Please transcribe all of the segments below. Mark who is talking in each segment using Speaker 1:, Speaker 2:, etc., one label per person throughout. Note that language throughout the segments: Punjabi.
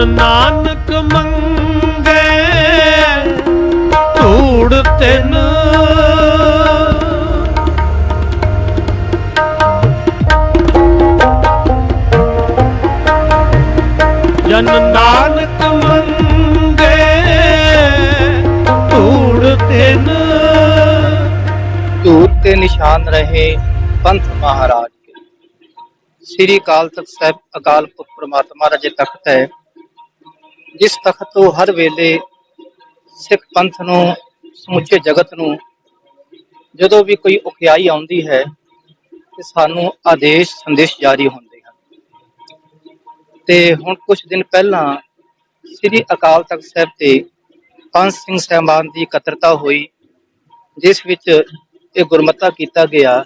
Speaker 1: ਜਨ ਨਾਨਕ ਮੰਗੇ, ਧੂੜ ਤਿਨ। ਜਨ ਨਾਨਕ ਮੰਗੇ, ਧੂੜ ਤਿਨ।
Speaker 2: ਧੂਤ ਤੇ ਨਿਸ਼ਾਨ ਰਹੇ ਪੰਥ ਮਹਾਰਾਜ ਸ੍ਰੀ ਅਕਾਲ ਤਖਤ ਸਾਹਿਬ ਅਕਾਲ ਪੁਰਖ ਪ੍ਰਮਾਤਮਾ ਦਾ ਜੇ ਤਖਤ ਹੈ ਜਿਸ ਤਖਤ ਤੋਂ ਹਰ ਵੇਲੇ ਸਿੱਖ ਪੰਥ ਨੂੰ, ਸਮੁੱਚੇ ਜਗਤ ਨੂੰ ਜਦੋਂ ਵੀ ਕੋਈ ਉਖਿਆਈ ਆਉਂਦੀ ਹੈ, ਤੇ ਸਾਨੂੰ ਆਦੇਸ਼ ਸੰਦੇਸ਼ ਜਾਰੀ ਹੁੰਦੇ ਹਨ। ਤੇ ਹੁਣ ਕੁਝ ਦਿਨ ਪਹਿਲਾਂ ਸ੍ਰੀ ਅਕਾਲ ਤਖਤ ਸਾਹਿਬ ਤੇ ਪੰਜ ਸਿੰਘ ਸਹਿਬਾਨ ਦੀ ਇਕੱਤਰਤਾ ਹੋਈ, ਜਿਸ ਵਿੱਚ ਇਹ ਗੁਰਮਤਾ ਕੀਤਾ ਗਿਆ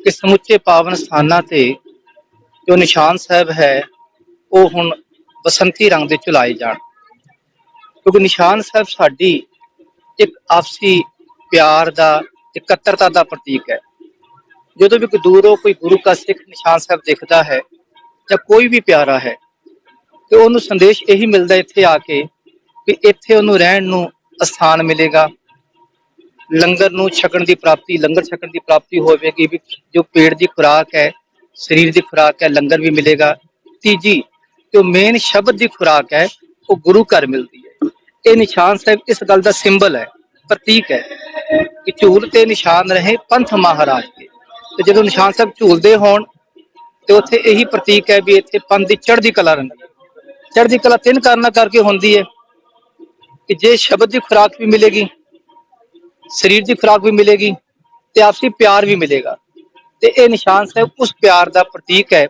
Speaker 2: ਕਿ ਸਮੁੱਚੇ ਪਾਵਨ ਸਥਾਨਾਂ ਤੇ ਜੋ ਨਿਸ਼ਾਨ ਸਾਹਿਬ ਹੈ, ਉਹ ਹੁਣ ਬਸੰਤੀ ਰੰਗ ਦੇ ਚੁਲਾਏ ਜਾਣ। ਕਿਉਂਕਿ ਨਿਸ਼ਾਨ ਸਾਹਿਬ ਸਾਡੀ ਇੱਕ ਆਪਸੀ ਪਿਆਰ ਦਾ, ਇਕੱਤਰਤਾ ਦਾ ਪ੍ਰਤੀਕ ਹੈ। ਜਦੋਂ ਵੀ ਕੋਈ ਦੂਰੋਂ ਕੋਈ ਗੁਰੂ ਕਾ ਸਿੱਖ ਨਿਸ਼ਾਨ ਸਾਹਿਬ ਦਿਖਦਾ ਹੈ ਜਾਂ ਕੋਈ ਵੀ ਪਿਆਰਾ ਹੈ, ਤੇ ਉਹਨੂੰ ਸੰਦੇਸ਼ ਇਹੀ ਮਿਲਦਾ ਇੱਥੇ ਆ ਕੇ ਕਿ ਇੱਥੇ ਉਹਨੂੰ ਰਹਿਣ ਨੂੰ ਅਸਥਾਨ ਮਿਲੇਗਾ। ਲੰਗਰ ਨੂੰ ਛਕਣ ਦੀ ਪ੍ਰਾਪਤੀ, ਲੰਗਰ ਛਕਣ ਦੀ ਪ੍ਰਾਪਤੀ ਹੋਵੇਗੀ ਵੀ ਜੋ ਪੇਟ ਦੀ ਖੁਰਾਕ ਹੈ, ਸਰੀਰ ਦੀ ਖੁਰਾਕ ਹੈ, ਲੰਗਰ ਵੀ ਮਿਲੇਗਾ। ਤੀਜੀ ਜੋ ਮੇਨ ਸ਼ਬਦ ਦੀ ਖੁਰਾਕ ਹੈ, ਉਹ ਗੁਰੂ ਘਰ ਮਿਲਦੀ ਹੈ। ਇਹ ਨਿਸ਼ਾਨ ਸਾਹਿਬ ਇਸ ਗੱਲ ਦਾ ਸਿੰਬਲ ਹੈ, ਪ੍ਰਤੀਕ ਹੈ ਕਿ ਝੂਲ ਤੇ ਨਿਸ਼ਾਨ ਰਹੇ ਪੰਥ ਮਹਾਰਾਜ ਦੇ। ਤੇ ਜਦੋਂ ਨਿਸ਼ਾਨ ਸਾਹਿਬ ਝੂਲਦੇ ਹੋਣ, ਤੇ ਉੱਥੇ ਇਹੀ ਪ੍ਰਤੀਕ ਹੈ ਵੀ ਇੱਥੇ ਪੰਥ ਦੀ ਚੜ੍ਹਦੀ ਕਲਾ ਰਹਿੰਦੀ ਚੜ੍ਹਦੀ ਕਲਾ ਤਿੰਨ ਕਾਰਨਾਂ ਕਰਕੇ ਹੁੰਦੀ ਹੈ ਕਿ ਜੇ ਸ਼ਬਦ ਦੀ ਖੁਰਾਕ ਵੀ ਮਿਲੇਗੀ, ਸਰੀਰ ਦੀ ਖੁਰਾਕ ਵੀ ਮਿਲੇਗੀ ਤੇ ਆਪਸੀ ਪਿਆਰ ਵੀ ਮਿਲੇਗਾ। ਤੇ ਇਹ ਨਿਸ਼ਾਨ ਸਾਹਿਬ ਉਸ ਪਿਆਰ ਦਾ ਪ੍ਰਤੀਕ ਹੈ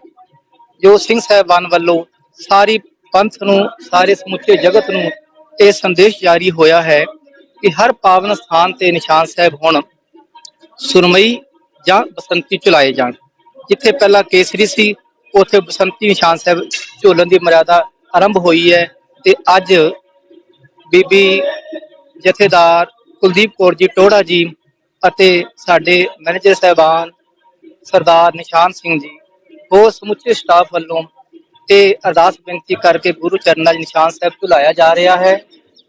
Speaker 2: ਜੋ ਸਿੰਘ ਸਾਹਿਬਾਨ ਵੱਲੋਂ ਸਾਰੀ ਪੰਥ ਨੂੰ, ਸਾਰੇ ਸਮੁੱਚੇ ਜਗਤ ਨੂੰ ਇਹ ਸੰਦੇਸ਼ ਜਾਰੀ ਹੋਇਆ ਹੈ ਕਿ ਹਰ ਪਾਵਨ ਸਥਾਨ ਤੇ ਨਿਸ਼ਾਨ ਸਾਹਿਬ ਹੁਣ, ਸੁਰਮਈ ਜਾਂ ਬਸੰਤੀ ਚੁਲਾਏ ਜਾਣ। ਜਿੱਥੇ ਪਹਿਲਾਂ ਕੇਸਰੀ ਸੀ, ਉੱਥੇ ਬਸੰਤੀ ਨਿਸ਼ਾਨ ਸਾਹਿਬ ਝੋਲਣ ਦੀ ਮਰਿਆਦਾ ਆਰੰਭ ਹੋਈ ਹੈ ਤੇ ਅੱਜ ਬੀਬੀ ਜਥੇਦਾਰ ਕੁਲਦੀਪ ਕੌਰ ਜੀ ਟੋੜਾ ਜੀ ਅਤੇ ਸਾਡੇ ਮੈਨੇਜਰ ਸਾਹਿਬਾਨ ਸਰਦਾਰ ਨਿਸ਼ਾਨ ਸਿੰਘ ਜੀ, ਹੋਰ ਸਮੁੱਚੇ ਸਟਾਫ ਵੱਲੋਂ ਤੇ ਅਰਦਾਸ ਬੇਨਤੀ ਕਰਕੇ ਗੁਰੂ ਚਰਨਾਂ 'ਚ ਨਿਸ਼ਾਨ ਸਾਹਿਬ ਭੁਲਾਇਆ ਜਾ ਰਿਹਾ ਹੈ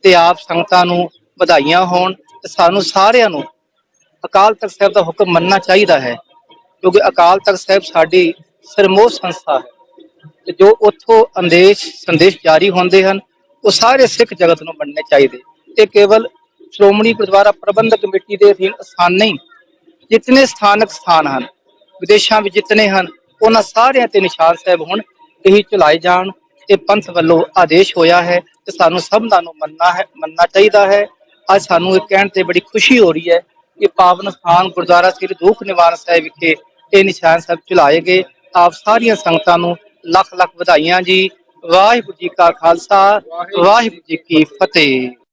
Speaker 2: ਤੇ ਆਪ ਸੰਗਤਾਂ ਨੂੰ ਵਧਾਈਆਂ ਹੋਣ ਤੇ ਸਾਨੂੰ ਸਾਰਿਆਂ ਨੂੰ ਅਕਾਲ ਤਖਤ ਸਾਹਿਬ ਦਾ ਹੁਕਮ ਮੰਨਣਾ ਚਾਹੀਦਾ ਹੈ, ਕਿਉਂਕਿ ਅਕਾਲ ਤਖਤ ਸਾਹਿਬ ਸਾਡੀ ਸਰਮੋਹ ਸੰਸਥਾ ਹੈ ਤੇ ਜੋ ਉੱਥੋਂ ਅੰਦੇਸ਼, ਸੰਦੇਸ਼ ਜਾਰੀ ਹੁੰਦੇ ਹਨ, ਉਹ ਸਾਰੇ ਸਿੱਖ ਜਗਤ ਨੂੰ ਮੰਨਣੇ ਚਾਹੀਦੇ। ਇਹ ਕੇਵਲ ਸ਼੍ਰੋਮਣੀ ਗੁਰਦੁਆਰਾ ਪ੍ਰਬੰਧਕ ਕਮੇਟੀ ਦੇ ਅਧੀਨ ਸਥਾਨ ਨਹੀਂ, ਜਿਤਨੇ ਸਥਾਨਕ ਸਥਾਨ ਹਨ, ਵਿਦੇਸ਼ਾਂ ਵਿੱਚ ਜਿਤਨੇ ਹਨ, ਉਹਨਾਂ ਸਾਰਿਆਂ ਤੇ ਨਿਸ਼ਾਨ ਸਾਹਿਬ ਹੁਣ ਇਹੀ ਚਲਾਏ ਜਾਣ। ਤੇ ਪੰਥ ਵੱਲੋਂ ਆਦੇਸ਼ ਹੋਇਆ ਹੈ ਤੇ ਸਾਨੂੰ ਸਭਨਾਂ ਨੂੰ ਮੰਨਣਾ ਹੈ, ਮੰਨਣਾ ਚਾਹੀਦਾ ਹੈ। ਅੱਜ ਸਾਨੂੰ ਇਹ ਕਹਿਣ ਤੇ ਬੜੀ ਖੁਸ਼ੀ ਹੋ ਰਹੀ ਹੈ ਕਿ ਪਾਵਨ ਸਥਾਨ ਗੁਰਦੁਆਰਾ ਸ੍ਰੀ ਦੂਖ ਨਿਵਾਰਨ ਸਾਹਿਬ ਵਿਖੇ ਇਹ ਨਿਸ਼ਾਨ ਸਾਹਿਬ ਚਲਾਏ ਗਏ। ਆਪ ਸਾਰੀਆਂ ਸੰਗਤਾਂ ਨੂੰ ਲੱਖ ਲੱਖ ਵਧਾਈਆਂ ਜੀ। ਵਾਹਿਗੁਰੂ ਜੀ ਕਾ ਖਾਲਸਾ, ਵਾਹਿਗੁਰੂ ਜੀ ਕੀ ਫਤਿਹ।